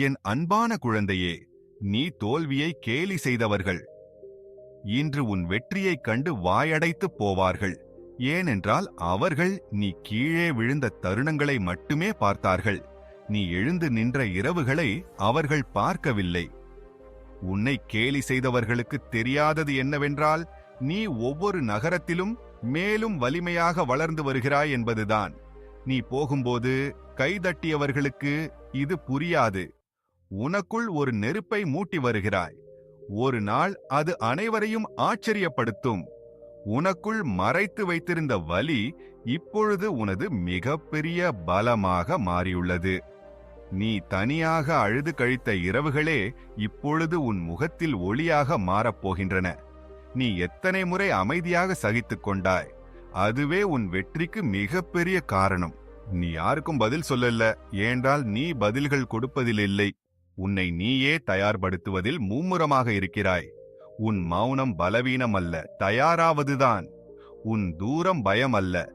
என் அன்பான குழந்தையே நீ தோல்வியை கேலி செய்தவர்கள். இன்று உன் வெற்றியைக் கண்டு வாயடைத்துப் போவார்கள். ஏனென்றால் அவர்கள் நீ கீழே விழுந்த தருணங்களை மட்டுமே பார்த்தார்கள். நீ எழுந்து நின்ற இரவுகளை அவர்கள் பார்க்கவில்லை. உன்னை கேலி செய்தவர்களுக்கு தெரியாதது என்னவென்றால் நீ ஒவ்வொரு நகரத்திலும் மேலும் வலிமையாக வளர்ந்து வருகிறாய் என்பதுதான். நீ போகும்போது கைதட்டியவர்களுக்கு இது புரியாது. உனக்குள் ஒரு நெருப்பை மூட்டி வருகிறாய். ஒரு நாள் அது அனைவரையும் ஆச்சரியப்படுத்தும். உனக்குள் மறைத்து வைத்திருந்த வலி இப்பொழுது உனது மிகப்பெரிய பலமாக மாறியுள்ளது. நீ தனியாக அழுது கழித்த இரவுகளே இப்பொழுது உன் முகத்தில் ஒளியாக மாறப்போகின்றன நீ எத்தனை முறை அமைதியாக சகித்துக் கொண்டாய். அதுவே உன் வெற்றிக்கு மிகப்பெரிய காரணம். நீ யாருக்கும் பதில் சொல்லல. ஏன்றால் நீ பதில்கள் கொடுப்பதில் இல்லை. உன்னை நீயே தயார்படுத்துவதில் மும்முரமாக இருக்கிறாய். உன் மௌனம் பலவீனம் அல்ல தயாராவதுதான். உன் தூரம் பயம் அல்ல.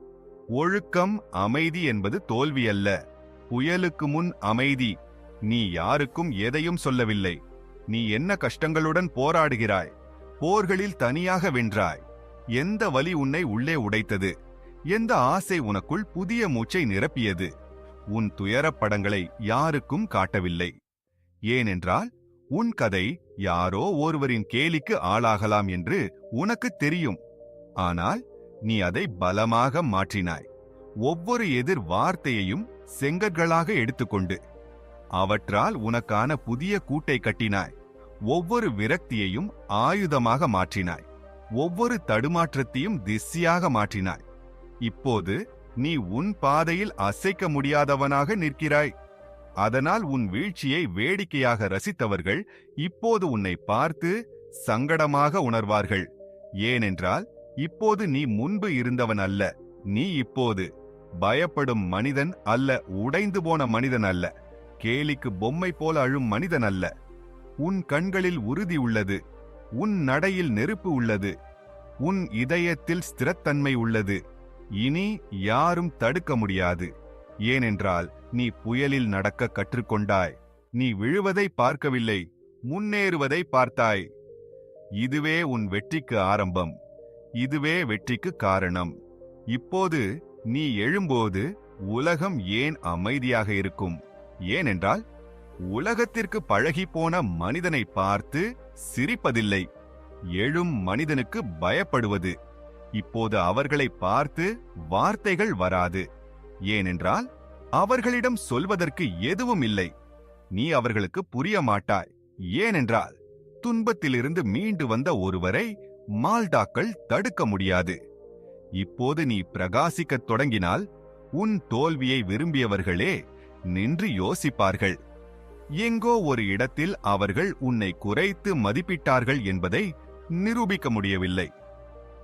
ஒழுக்கம் அமைதி என்பது தோல்வி அல்ல. புயலுக்கு முன் அமைதி. நீ யாருக்கும் எதையும் சொல்லவில்லை. நீ என்ன கஷ்டங்களுடன் போராடுகிறாய்? போர்களில் தனியாக வென்றாய். எந்த வலி உன்னை உள்ளே உடைத்தது? எந்த ஆசை உனக்குள் புதிய மூச்சை நிரப்பியது? உன் துயரப் படங்களை யாருக்கும் காட்டவில்லை. ஏனென்றால் உன் கதை யாரோ ஒருவரின் கேலிக்கு ஆளாகலாம் என்று உனக்கு தெரியும். ஆனால் நீ அதை பலமாக மாற்றினாய். ஒவ்வொரு எதிர் வார்த்தையையும் செங்கற்களாக எடுத்துக்கொண்டு அவற்றால் உனக்கான புதிய கூட்டை கட்டினாய். ஒவ்வொரு விரக்தியையும் ஆயுதமாக மாற்றினாய். ஒவ்வொரு தடுமாற்றத்தையும் திசையாக மாற்றினாய். இப்போது நீ உன் பாதையில் அசைக்க முடியாதவனாக நிற்கிறாய். அதனால் உன் வீழ்ச்சியை வேடிக்கையாக ரசித்தவர்கள் இப்போது உன்னை பார்த்து சங்கடமாக உணர்வார்கள். ஏனென்றால் இப்போது நீ முன்பு இருந்தவன் அல்ல நீ இப்போது பயப்படும் மனிதன் அல்ல உடைந்து போன மனிதன் அல்ல கேலிக்கு பொம்மை போல அழும் மனிதன் அல்ல. உன் கண்களில் உறுதி உள்ளது உன் நடையில் நெருப்பு உள்ளது உன் இதயத்தில் ஸ்திரத்தன்மை உள்ளது இனி யாரும் தடுக்க முடியாது. ஏனென்றால் நீ புயலில் நடக்க கற்றுக்கொண்டாய். நீ விழுவதை பார்க்கவில்லை முன்னேறுவதை பார்த்தாய். இதுவே உன் வெற்றிக்கு ஆரம்பம். இதுவே வெற்றிக்கு காரணம். இப்போது நீ எழும்போது உலகம் ஏன் அமைதியாக இருக்கும்? ஏனென்றால் உலகத்திற்கு பழகிப்போன மனிதனை பார்த்து சிரிப்பதில்லை. எழும் மனிதனுக்கு பயப்படுவது. இப்போது அவர்களை பார்த்து வார்த்தைகள் வராது. ஏனென்றால் அவர்களிடம் சொல்வதற்கு எதுவும் இல்லை. நீ அவர்களுக்கு புரிய மாட்டாய். ஏனென்றால் துன்பத்திலிருந்து மீண்டு வந்த ஒருவரை மால்டாக்கள் தடுக்க முடியாது. இப்போது நீ பிரகாசிக்கத் தொடங்கினால் உன் தோல்வியை விரும்பியவர்களே நின்று யோசிப்பார்கள். எங்கோ ஒரு இடத்தில் அவர்கள் உன்னை குறைத்து மதிப்பிட்டார்கள் என்பதை நிரூபிக்க முடியவில்லை.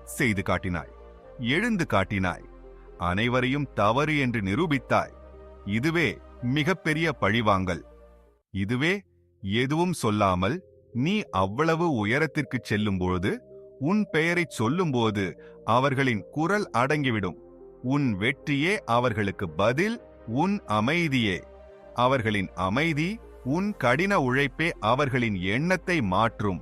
செய்து காட்டினாய். எழுந்து காட்டினாய். அனைவரையும் தவறு என்று நிரூபித்தாய். இதுவே மிகப்பெரிய பழிவாங்கல். இதுவே எதுவும் சொல்லாமல் நீ அவ்வளவு உயரத்திற்கு செல்லும்போது உன் பெயரைச் சொல்லும்போது அவர்களின் குரல் அடங்கிவிடும். உன் வெற்றியே அவர்களுக்கு பதில் உன் அமைதியே. அவர்களின் அமைதி உன் கடின உழைப்பே அவர்களின் எண்ணத்தை மாற்றும்.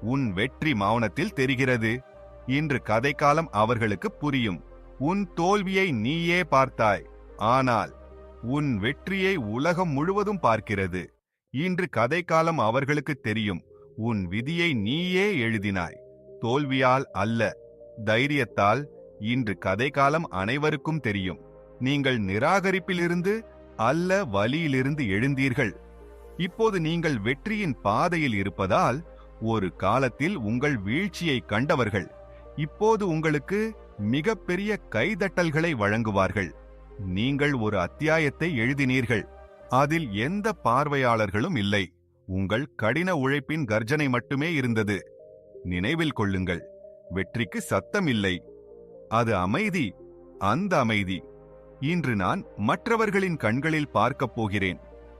உன் வெற்றி மௌனத்தில் தெரிகிறது. இன்று கதைக்காலம் அவர்களுக்கு புரியும். உன் தோல்வியை நீயே பார்த்தாய். ஆனால் உன் வெற்றியை உலகம் முழுவதும் பார்க்கிறது. இன்று கதைக்காலம் அவர்களுக்கு தெரியும். உன் விதியை நீயே எழுதினாய். தோல்வியால் அல்ல. தைரியத்தால் இன்று கதைக்காலம் அனைவருக்கும் தெரியும். நீங்கள் நிராகரிப்பிலிருந்து அல்ல வலியிலிருந்து எழுந்தீர்கள். இப்போது நீங்கள் வெற்றியின் பாதையில் இருப்பதால் ஒரு காலத்தில் உங்கள் வீழ்ச்சியை கண்டவர்கள் இப்போது உங்களுக்கு மிகப்பெரிய கைதட்டல்களை வழங்குவார்கள். நீங்கள் ஒரு அத்தியாயத்தை எழுதினீர்கள். அதில் எந்த பார்வையாளர்களும் இல்லை. உங்கள் கடின உழைப்பின் கர்ஜனை மட்டுமே இருந்தது. நினைவில் கொள்ளுங்கள். வெற்றிக்கு சத்தம் இல்லை. அது அமைதி. அந்த அமைதி. இன்று நான் மற்றவர்களின் கண்களில் பார்க்கப் போகிறேன்.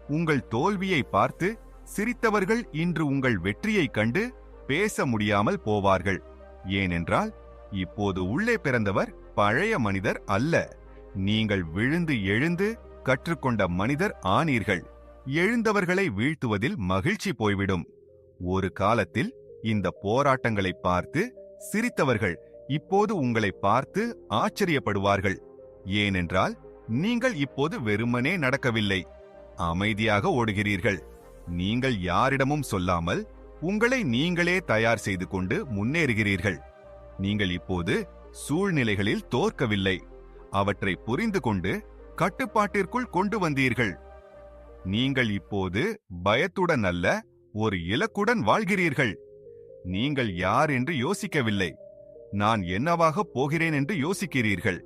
உங்கள் தோல்வியை பார்த்து சிரித்தவர்கள் இன்று உங்கள் வெற்றியைக் கண்டு பேச முடியாமல் போவார்கள். ஏனென்றால் இப்போது உள்ளே பிறந்தவர் பழைய மனிதர் அல்ல. நீங்கள் விழுந்து எழுந்து கற்றுக்கொண்ட மனிதர் ஆனீர்கள். எழுந்தவர்களை வீழ்த்துவதில் மகிழ்ச்சி போய்விடும். ஒரு காலத்தில் இந்த போராட்டங்களை பார்த்து சிரித்தவர்கள் இப்போது உங்களை பார்த்து ஆச்சரியப்படுவார்கள். ஏனென்றால் நீங்கள் இப்போது வெறுமனே நடக்கவில்லை. அமைதியாக ஓடுகிறீர்கள். நீங்கள் யாரிடமும் சொல்லாமல் உங்களை நீங்களே தயார் செய்து கொண்டு முன்னேறுகிறீர்கள். நீங்கள் இப்போது சூழ்நிலைகளில் தோற்கவில்லை. அவற்றை புரிந்து கொண்டு கட்டுப்பாட்டிற்குள் கொண்டு வந்தீர்கள் நீங்கள் இப்போது பயத்துடன் அல்ல ஒரு இலக்குடன் வாழ்கிறீர்கள். நீங்கள் யார் என்று யோசிக்கவில்லை. நான் என்னவாக போகிறேன் என்று யோசிக்கிறீர்கள்.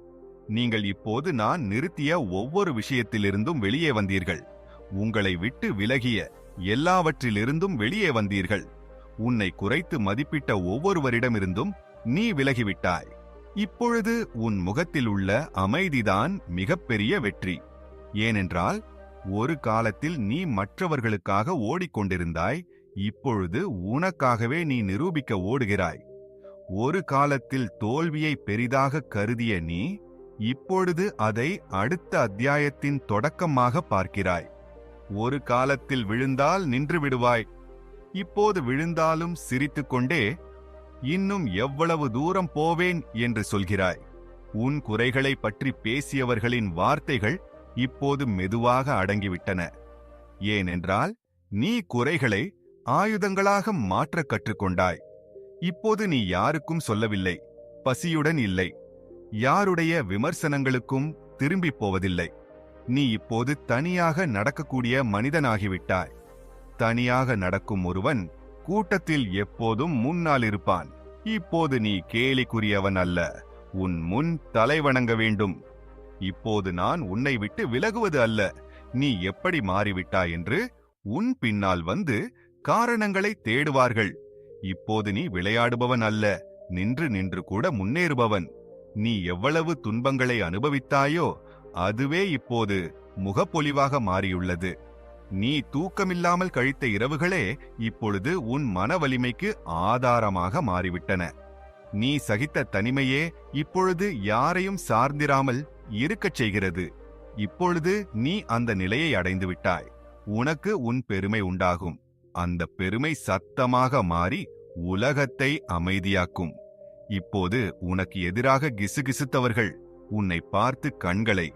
நீங்கள் இப்போது நான் நிறுத்திய ஒவ்வொரு விஷயத்திலிருந்தும் வெளியே வந்தீர்கள். உங்களை விட்டு விலகிய எல்லாவற்றிலிருந்தும் வெளியே வந்தீர்கள். உன்னை குறைத்து மதிப்பிட்ட ஒவ்வொருவரிடமிருந்தும் நீ விலகிவிட்டாய். இப்பொழுது உன் முகத்தில் உள்ள அமைதிதான் மிகப்பெரிய வெற்றி. ஏனென்றால் ஒரு காலத்தில் நீ மற்றவர்களுக்காக ஓடிக்கொண்டிருந்தாய் இப்பொழுது உனக்காகவே நீ நிரூபிக்க ஓடுகிறாய். ஒரு காலத்தில் தோல்வியை பெரிதாக கருதிய நீ இப்பொழுது அதை அடுத்த அத்தியாயத்தின் தொடக்கமாக பார்க்கிறாய். ஒரு காலத்தில் விழுந்தால் நின்று விடுவாய். இப்போது விழுந்தாலும் சிரித்துக்கொண்டே இன்னும் எவ்வளவு தூரம் போவேன் என்று சொல்கிறாய். உன் குறைகளை பற்றி பேசியவர்களின் வார்த்தைகள் இப்போது மெதுவாக அடங்கிவிட்டன. ஏனென்றால் நீ குறைகளை ஆயுதங்களாக மாற்றக் கற்றுக்கொண்டாய். இப்போது நீ யாருக்கும் சொல்லவில்லை பசியுடன் இல்லை. யாருடைய விமர்சனங்களுக்கும் திரும்பிப் போவதில்லை. நீ இப்போது தனியாக நடக்கக்கூடிய மனிதனாகிவிட்டாய். தனியாக நடக்கும் ஒருவன் கூட்டத்தில் எப்போதும் முன்னால் இருப்பான். இப்போது நீ கேலிக்குரியவன் அல்ல. உன் முன் தலை வணங்க வேண்டும். இப்போது நான் உன்னை விட்டு விலகுவது அல்ல. நீ எப்படி மாறிவிட்டாய் என்று உன் பின்னால் வந்து காரணங்களை தேடுவார்கள். இப்போது நீ விளையாடுபவன் அல்ல. நின்று நின்று கூட முன்னேறுபவன். நீ எவ்வளவு துன்பங்களை அனுபவித்தாயோ அதுவே இப்போது முகப்பொலிவாக மாறியுள்ளது. நீ தூக்கமில்லாமல் கழித்த இரவுகளே இப்பொழுது உன் மன வலிமைக்கு ஆதாரமாக மாறிவிட்டன. நீ சகித்த தனிமையே இப்பொழுது யாரையும் சார்ந்திராமல் இருக்கச் செய்கிறது. இப்பொழுது நீ அந்த நிலையை அடைந்து விட்டாய். உனக்கு உன் பெருமை உண்டாகும். அந்த பெருமை சத்தமாக மாறி உலகத்தை அமைதியாக்கும். இப்போது உனக்கு எதிராக கிசுகிசுத்தவர்கள் உன்னை பார்த்து கண்களை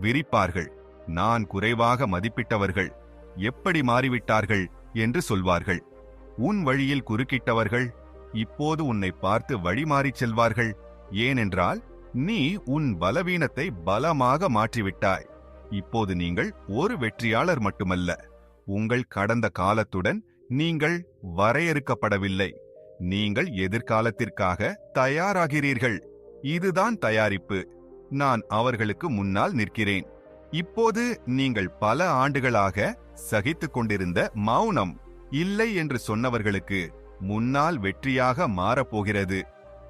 விரிப்பார்கள். நான் குறைவாக மதிப்பிட்டவர்கள் எப்படி மாறிவிட்டார்கள் என்று சொல்வார்கள். உன் வழியில் குறுக்கிட்டவர்கள் இப்போது உன்னை பார்த்து வழிமாறிச் செல்வார்கள். ஏனென்றால் நீ உன் பலவீனத்தை பலமாக மாற்றிவிட்டாய். இப்போது நீங்கள் ஒரு வெற்றியாளர் மட்டுமல்ல. உங்கள் கடந்த காலத்துடன் நீங்கள் வரையறுக்கப்படவில்லை. நீங்கள் எதிர்காலத்திற்காக தயாராகிறீர்கள். இதுதான் தயாரிப்பு. நான் அவர்களுக்கு முன்னால் நிற்கிறேன். இப்போது நீங்கள் பல ஆண்டுகளாக சகித்துக் கொண்டிருந்த மௌனம் இல்லை என்று சொன்னவர்களுக்கு முன்னால் வெற்றியாக மாறப்போகிறது.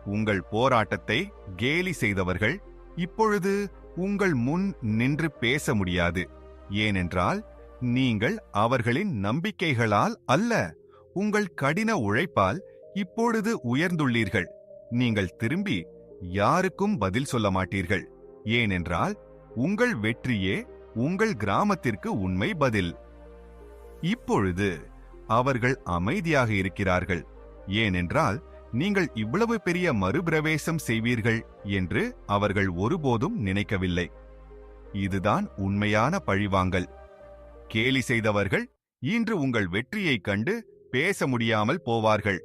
உங்கள் போராட்டத்தை கேலி செய்தவர்கள் இப்பொழுது உங்கள் முன் நின்று பேச முடியாது. ஏனென்றால் நீங்கள் அவர்களின் நம்பிக்கைகளால் அல்ல உங்கள் கடின உழைப்பால் இப்பொழுது உயர்ந்துள்ளீர்கள். நீங்கள் திரும்பி யாருக்கும் பதில் சொல்ல மாட்டீர்கள். ஏனென்றால் உங்கள் வெற்றியே உங்கள் கிராமத்திற்கு உண்மை பதில். இப்பொழுது அவர்கள் அமைதியாக இருக்கிறார்கள். ஏனென்றால் நீங்கள் இவ்வளவு பெரிய மறுபிரவேசம் செய்வீர்கள் என்று அவர்கள் ஒருபோதும் நினைக்கவில்லை. இதுதான் உண்மையான பழிவாங்கல். கேலி செய்தவர்கள் இன்று உங்கள் வெற்றியைக் கண்டு பேச முடியாமல் போவார்கள்.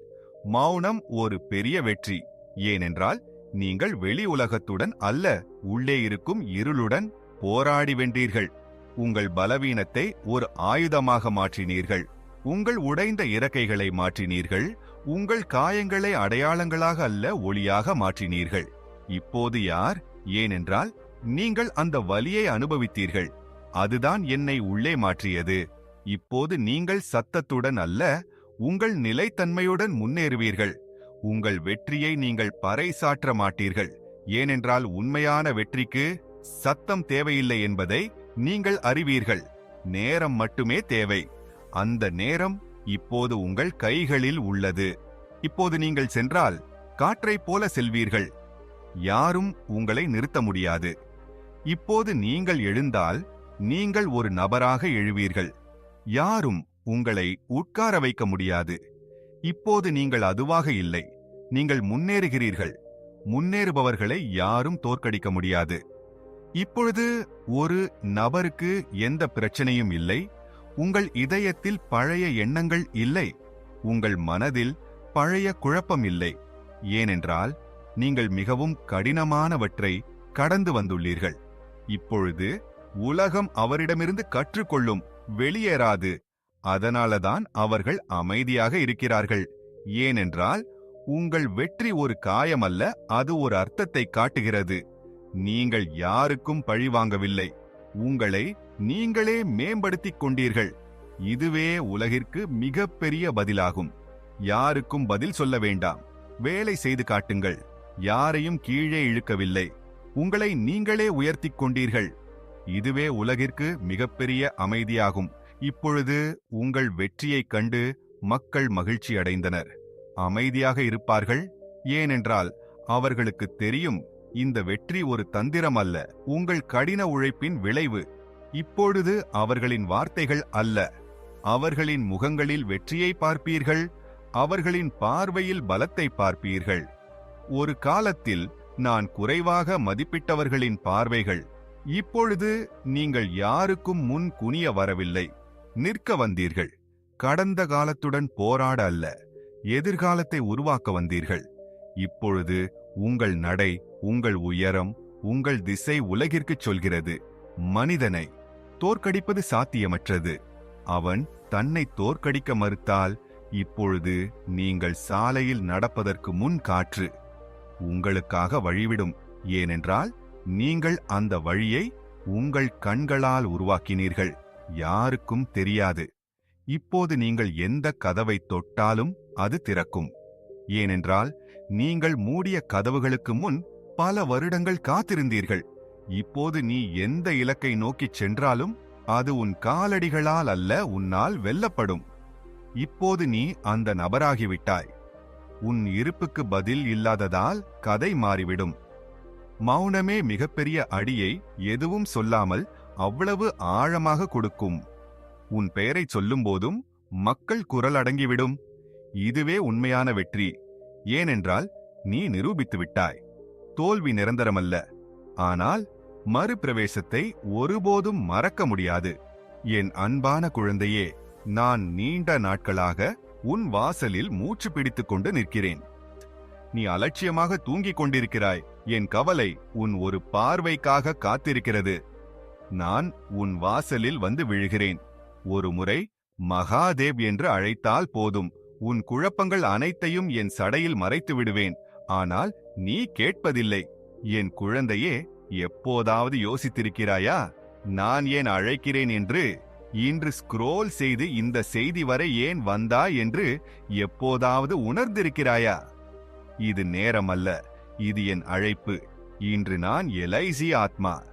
மௌனம் ஒரு பெரிய வெற்றி. ஏனென்றால் நீங்கள் வெளி உலகத்துடன் அல்ல உள்ளே இருக்கும் இருளுடன் போராடி வென்றீர்கள். உங்கள் பலவீனத்தை ஒரு ஆயுதமாக மாற்றினீர்கள். உங்கள் உடைந்த இறக்கைகளை மாற்றினீர்கள். உங்கள் காயங்களை அடையாளங்களாக அல்ல ஒளியாக மாற்றினீர்கள். இப்போது யார்? ஏனென்றால் நீங்கள் அந்த வலியை அனுபவித்தீர்கள். அதுதான் என்னை உள்ளே மாற்றியது. இப்போது நீங்கள் சத்தத்துடன் அல்ல உங்கள் நிலைத்தன்மையுடன் முன்னேறுவீர்கள். உங்கள் வெற்றியை நீங்கள் பறைசாற்ற மாட்டீர்கள். ஏனென்றால் உண்மையான வெற்றிக்கு சத்தம் தேவையில்லை என்பதை நீங்கள் அறிவீர்கள். நேரம் மட்டுமே தேவை. அந்த நேரம் இப்போது உங்கள் கைகளில் உள்ளது. இப்போது நீங்கள் சென்றால் காற்றைப் போல செல்வீர்கள். யாரும் உங்களை நிறுத்த முடியாது. இப்போது நீங்கள் எழுந்தால் நீங்கள் ஒரு நபராக எழுவீர்கள். யாரும் உங்களை உட்கார வைக்க முடியாது. இப்போது நீங்கள் அதுவாக இல்லை. நீங்கள் முன்னேறுகிறீர்கள். முன்னேறுபவர்களை யாரும் தோற்கடிக்க முடியாது. இப்பொழுது ஒரு நபருக்கு எந்த பிரச்சனையும் இல்லை. உங்கள் இதயத்தில் பழைய எண்ணங்கள் இல்லை. உங்கள் மனதில் பழைய குழப்பம் இல்லை. ஏனென்றால் நீங்கள் மிகவும் கடினமானவற்றை கடந்து வந்துள்ளீர்கள். இப்பொழுது உலகம் அவரிடமிருந்து கற்றுக்கொள்ளும். வெளியேறாது. அதனாலதான் அவர்கள் அமைதியாக இருக்கிறார்கள். ஏனென்றால் உங்கள் வெற்றி ஒரு காயமல்ல அது ஒரு அர்த்தத்தை காட்டுகிறது. நீங்கள் யாருக்கும் பழிவாங்கவில்லை உங்களை நீங்களே மேம்படுத்திக் கொண்டீர்கள். இதுவே உலகிற்கு மிகப்பெரிய பதிலாகும். யாருக்கும் பதில் சொல்ல வேண்டாம். வேலை செய்து காட்டுங்கள். யாரையும் கீழே இழுக்கவில்லை. உங்களை நீங்களே உயர்த்திக் கொண்டீர்கள். இதுவே உலகிற்கு மிகப்பெரிய அமைதியாகும். இப்பொழுது உங்கள் வெற்றியைக் கண்டு மக்கள் மகிழ்ச்சி அடைந்தனர். அமைதியாக இருப்பார்கள். ஏனென்றால் அவர்களுக்கு தெரியும் இந்த வெற்றி ஒரு தந்திரம் அல்ல உங்கள் கடின உழைப்பின் விளைவு. இப்பொழுது அவர்களின் வார்த்தைகள் அல்ல. அவர்களின் முகங்களில் வெற்றியை பார்ப்பீர்கள் அவர்களின் பார்வையில் பலத்தை பார்ப்பீர்கள். ஒரு காலத்தில் நான் குறைவாக மதிப்பிட்டவர்களின் பார்வைகள் இப்பொழுது நீங்கள் யாருக்கும் முன் குனிய வரவில்லை. நிற்க வந்தீர்கள். கடந்த காலத்துடன் போராட அல்ல எதிர்காலத்தை உருவாக்க வந்தீர்கள். இப்பொழுது உங்கள் நடை உங்கள் உயரம் உங்கள் திசை உலகிற்குச் சொல்கிறது. மனிதனை தோற்கடிப்பது சாத்தியமற்றது. அவன் தன்னை தோற்கடிக்க மறுத்தால் இப்பொழுது நீங்கள் சாலையில் நடப்பதற்கு முன் காற்று உங்களுக்காக வழிவிடும். ஏனென்றால் நீங்கள் அந்த வழியை உங்கள் கண்களால் உருவாக்கினீர்கள். யாருக்கும் தெரியாது. இப்போது நீங்கள் எந்த கதவை தொட்டாலும் அது திறக்கும். ஏனென்றால் நீங்கள் மூடிய கதவுகளுக்கு முன் பல வருடங்கள் காத்திருந்தீர்கள். இப்போது நீ எந்த இலக்கை நோக்கிச் சென்றாலும் அது உன் காலடிகளால் அல்ல உன்னால் வெல்லப்படும். இப்போது நீ அந்த நபராகிவிட்டாய். உன் இருப்புக்கு பதில் இல்லாததால் கதை மாறிவிடும். மௌனமே மிகப்பெரிய அடியை எதுவும் சொல்லாமல் அவ்வளவு ஆழமாக கொடுக்கும். உன் பெயரைச் சொல்லும்போதும் மக்கள் குரல் அடங்கிவிடும். இதுவே உண்மையான வெற்றி. ஏனென்றால் நீ நிரூபித்து விட்டாய். தோல்வி நிரந்தரமல்ல. ஆனால் மறுபிரவேசத்தை ஒருபோதும் மறக்க முடியாது. என் அன்பான குழந்தையே நான் நீண்ட நாட்களாக உன் வாசலில் மூச்சு பிடித்துக் கொண்டு நிற்கிறேன். நீ அலட்சியமாக தூங்கிக் கொண்டிருக்கிறாய். என் கவலை உன் ஒரு பார்வைக்காக காத்திருக்கிறது. நான் உன் வாசலில் வந்து விழுகிறேன். ஒரு முறை மகாதேவ் என்று அழைத்தால் போதும். உன் குழப்பங்கள் அனைத்தையும் என் சடையில் மறைத்து விடுவேன். ஆனால் நீ கேட்பதில்லை. என் குழந்தையே எப்போதாவது யோசித்திருக்கிறாயா? நான் ஏன் அழைக்கிறேன் என்று? இன்று ஸ்க்ரோல் செய்து இந்த செய்தி வரை ஏன் வந்தா என்று எப்போதாவது உணர்ந்திருக்கிறாயா? இது நேரம் அல்ல இது என் அழைப்பு. இன்று நான் எலைசி ஆத்மா.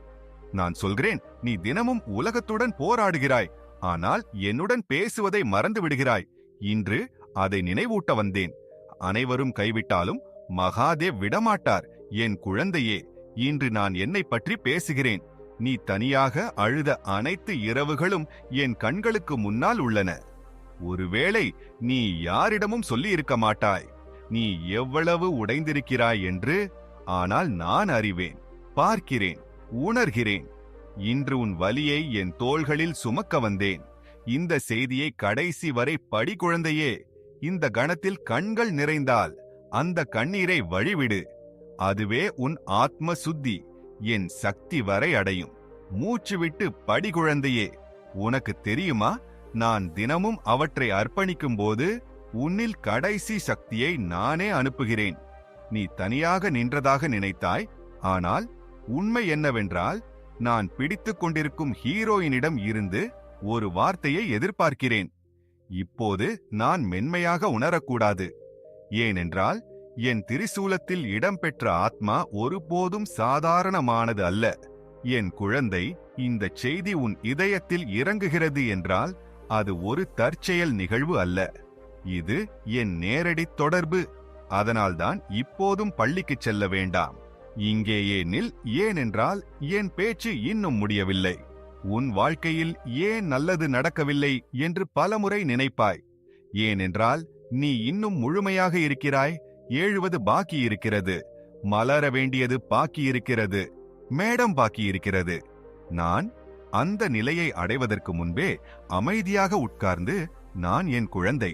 நான் சொல்கிறேன் நீ தினமும் உலகத்துடன் போராடுகிறாய். ஆனால் என்னுடன் பேசுவதை மறந்து விடுகிறாய். இன்று அதை நினைவூட்ட வந்தேன். அனைவரும் கைவிட்டாலும் மகாதேவ் விடமாட்டார். என் குழந்தையே இன்று நான் என்னை பற்றி பேசுகிறேன். நீ தனியாக அழுத அனைத்து இரவுகளும் என் கண்களுக்கு முன்னால் உள்ளன. ஒருவேளை நீ யாரிடமும் சொல்லியிருக்க மாட்டாய். நீ எவ்வளவு உடைந்திருக்கிறாய் என்று ஆனால் நான் அறிவேன். பார்க்கிறேன். உணர்கிறேன். இன்று உன் வலியை என் தோள்களில் சுமக்க வந்தேன். இந்த செய்தியை கடைசி வரை படி குழந்தையே இந்த கணத்தில் கண்கள் நிறைந்தால் அந்த கண்ணீரை வழிவிடு. அதுவே உன் ஆத்ம சுத்தி என் சக்தி வரை அடையும். மூச்சு விட்டு படி குழந்தையே உனக்கு தெரியுமா? நான் தினமும் அவற்றை அர்ப்பணிக்கும் போது உன்னில் கடைசி சக்தியை நானே அனுப்புகிறேன். நீ தனியாக நின்றதாக நினைத்தாய் ஆனால் உண்மை என்னவென்றால் நான் பிடித்துக் கொண்டிருக்கும் ஹீரோயினிடம் இருந்து ஒரு வார்த்தையை எதிர்பார்க்கிறேன். இப்போது நான் மென்மையாக உணரக்கூடாது. ஏனென்றால் என் திரிசூலத்தில் இடம்பெற்ற ஆத்மா ஒருபோதும் சாதாரணமானது அல்ல. என் குழந்தை இந்த செய்தி உன் இதயத்தில் இறங்குகிறது என்றால் அது ஒரு தற்செயல் நிகழ்வு அல்ல. இது என் நேரடி தொடர்பு. அதனால்தான் இப்போதும் பள்ளிக்குச் செல்ல வேண்டாம். இங்கேயே நில் ஏனென்றால் என் பேச்சு இன்னும் முடியவில்லை. உன் வாழ்க்கையில் ஏன் நல்லது நடக்கவில்லை என்று பலமுறை நினைப்பாய். ஏனென்றால் நீ இன்னும் முழுமையாக இருக்கிறாய் ஏழுவது பாக்கி இருக்கிறது மலர வேண்டியது பாக்கி இருக்கிறது மேடம் பாக்கி இருக்கிறது நான் அந்த நிலையை அடைவதற்கு முன்பே அமைதியாக உட்கார்ந்து நான் என் குழந்தை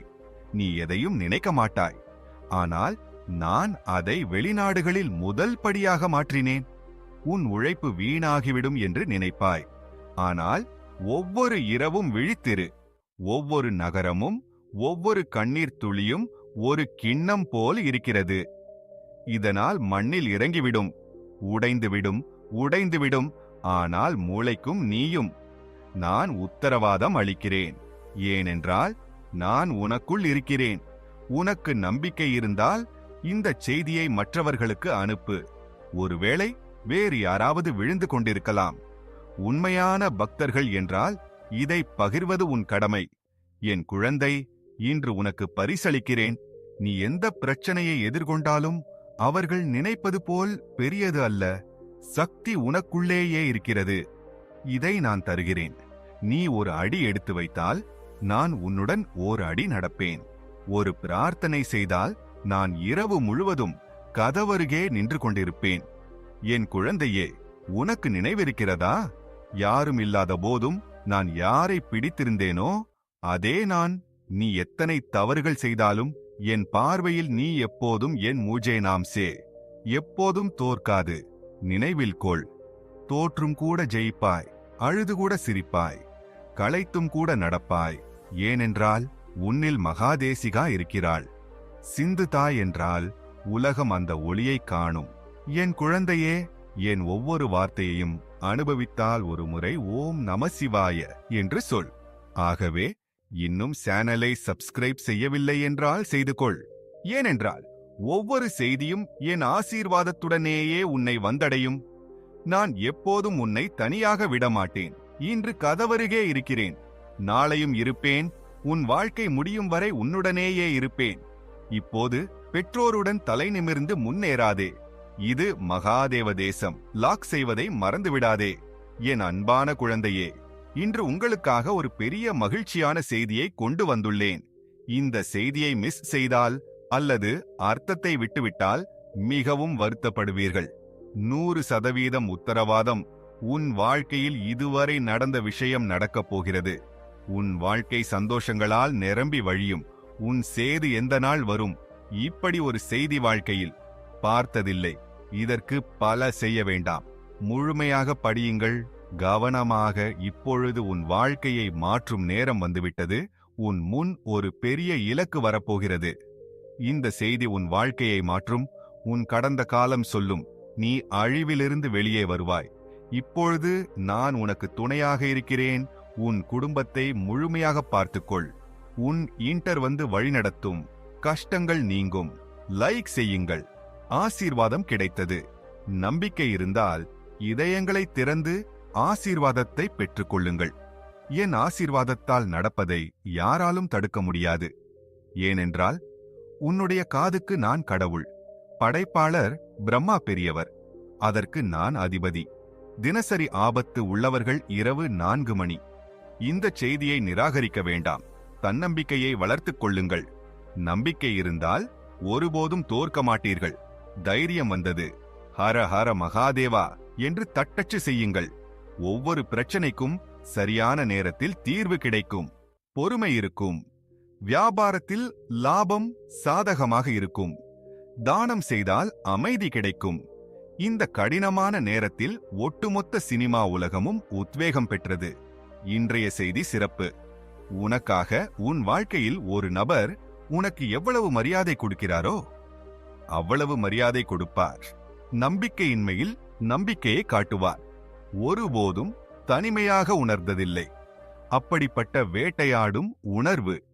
நீ எதையும் நினைக்க மாட்டாய். ஆனால் நான் அதை வெளிநாடுகளில் முதல் படியாக மாற்றினேன். உன் உழைப்பு வீணாகிவிடும் என்று நினைப்பாய். ஆனால் ஒவ்வொரு இரவும் விழித்திரு. ஒவ்வொரு நகரமும் ஒவ்வொரு கண்ணீர் துளியும் ஒரு கிண்ணம் போல் இருக்கிறது. இதனால் மண்ணில் இறங்கிவிடும். உடைந்துவிடும் உடைந்துவிடும். ஆனால் மூளைக்கும் நீயும். நான் உத்தரவாதம் அளிக்கிறேன். ஏனென்றால் நான் உனக்குள் இருக்கிறேன். உனக்கு நம்பிக்கை இருந்தால் இந்த செய்தியை மற்றவர்களுக்கு அனுப்பு. ஒருவேளை வேறு யாராவது விழுந்து கொண்டிருக்கலாம். உண்மையான பக்தர்கள் என்றால் இதை பகிர்வது உன் கடமை. என் குழந்தை இன்று உனக்கு பரிசளிக்கிறேன். நீ எந்த பிரச்சனையை எதிர்கொண்டாலும் அவர்கள் நினைப்பது போல் பெரியது அல்ல. சக்தி உனக்குள்ளேயே இருக்கிறது. இதை நான் தருகிறேன். நீ ஒரு அடி எடுத்து வைத்தால் நான் உன்னுடன் ஓர் அடி நடப்பேன். ஒரு பிரார்த்தனை செய்தால் நான் இரவு முழுவதும் கதவருகே நின்று கொண்டிருப்பேன். என் குழந்தையே உனக்கு நினைவிருக்கிறதா? யாரும் இல்லாத போதும் நான் யாரை பிடித்திருந்தேனோ அதே நான். நீ எத்தனை தவறுகள் செய்தாலும் என் பார்வையில் நீ எப்போதும் என் மூஜே நாம் சே. எப்போதும் தோற்காது நினைவில் கொள். தோற்றும் கூட ஜெயிப்பாய் அழுது கூட சிரிப்பாய் களைத்தும் கூட நடப்பாய். ஏனென்றால் உன்னில் மகாதேசிகா இருக்கிறாள். சிந்துதா என்றால் உலகம் அந்த ஒளியைக் காணும். என் குழந்தையே என் ஒவ்வொரு வார்த்தையையும் அனுபவித்தால் ஒரு முறை ஓம் நம சிவாய என்று சொல். ஆகவே இன்னும் சேனலை சப்ஸ்கிரைப் செய்யவில்லை என்றால் செய்து கொள். ஏனென்றால் ஒவ்வொரு செய்தியும் என் ஆசீர்வாதத்துடனேயே உன்னை வந்தடையும். நான் எப்போதும் உன்னை தனியாக விடமாட்டேன். இன்று கதவருகே இருக்கிறேன். நாளையும் இருப்பேன். உன் வாழ்க்கை முடியும் வரை உன்னுடனேயே இருப்பேன். இப்போது பெற்றோருடன் தலை நிமிர்ந்து முன்னேறாதே. இது மகாதேவ தேசம். லாக் செய்வதை மறந்துவிடாதே. என் அன்பான குழந்தையே இன்று உங்களுக்காக ஒரு பெரிய மகிழ்ச்சியான செய்தியை கொண்டு வந்துள்ளேன். இந்த செய்தியை மிஸ் செய்தால் அல்லது அர்த்தத்தை விட்டுவிட்டால் மிகவும் வருத்தப்படுவீர்கள். நூறு சதவீதம் உத்தரவாதம். உன் வாழ்க்கையில் இதுவரை நடந்த விஷயம் நடக்கப் போகிறது. உன் வாழ்க்கை சந்தோஷங்களால் நிரம்பி வழியும். உன் சேது எந்த நாள் வரும்? இப்படி ஒரு செய்தி வாழ்க்கையில் பார்த்ததில்லை. இதற்கு பல செய்ய வேண்டாம். முழுமையாக படியுங்கள். கவனமாக இப்பொழுது உன் வாழ்க்கையை மாற்றும் நேரம் வந்துவிட்டது. உன் முன் ஒரு பெரிய இலக்கு வரப்போகிறது. இந்த செய்தி உன் வாழ்க்கையை மாற்றும். உன் கடந்த காலம் சொல்லும். நீ அழிவிலிருந்து வெளியே வருவாய். இப்பொழுது நான் உனக்கு துணையாக இருக்கிறேன். உன் குடும்பத்தை முழுமையாக பார்த்துக்கொள். உன் இன்டர் வந்து வழிநடத்தும். கஷ்டங்கள் நீங்கும். லைக் செய்யுங்கள். ஆசீர்வாதம் கிடைத்தது. நம்பிக்கை இருந்தால் இதயங்களை திறந்து ஆசீர்வாதத்தை பெற்றுக்கொள்ளுங்கள். என் ஆசீர்வாதத்தால் நடப்பதை யாராலும் தடுக்க முடியாது. ஏனென்றால் உன்னுடைய காதுக்கு நான் கடவுள். படைப்பாளர் பிரம்மா பெரியவர். அதற்கு நான் அதிபதி. தினசரி ஆபத்து உள்ளவர்கள் இரவு நான்கு மணி. இந்த செய்தியை நிராகரிக்க வேண்டாம். தன்னம்பிக்கையை வளர்த்துக் கொள்ளுங்கள். நம்பிக்கை இருந்தால் ஒருபோதும் தோற்க மாட்டீர்கள். தைரியம் வந்தது. ஹர ஹர மகாதேவா! என்று தட்டச்சு செய்யுங்கள். ஒவ்வொரு பிரச்சனைக்கும் சரியான நேரத்தில் தீர்வு கிடைக்கும். பொறுமை இருக்கும். வியாபாரத்தில் லாபம் சாதகமாக இருக்கும். தானம் செய்தால் அமைதி கிடைக்கும். இந்த கடினமான நேரத்தில் ஒட்டுமொத்த சினிமா உலகமும் உத்வேகம் பெற்றது. இன்றைய செய்தி சிறப்பு. உனக்காக உன் வாழ்க்கையில் ஒரு நபர் உனக்கு எவ்வளவு மரியாதை கொடுக்கிறாரோ அவ்வளவு மரியாதை கொடுப்பார். நம்பிக்கையின்மையில் நம்பிக்கையை காட்டுவார். ஒருபோதும் தனிமையாக உணர்ந்ததில்லை. அப்படிப்பட்ட வேட்டையாடும் உணர்வு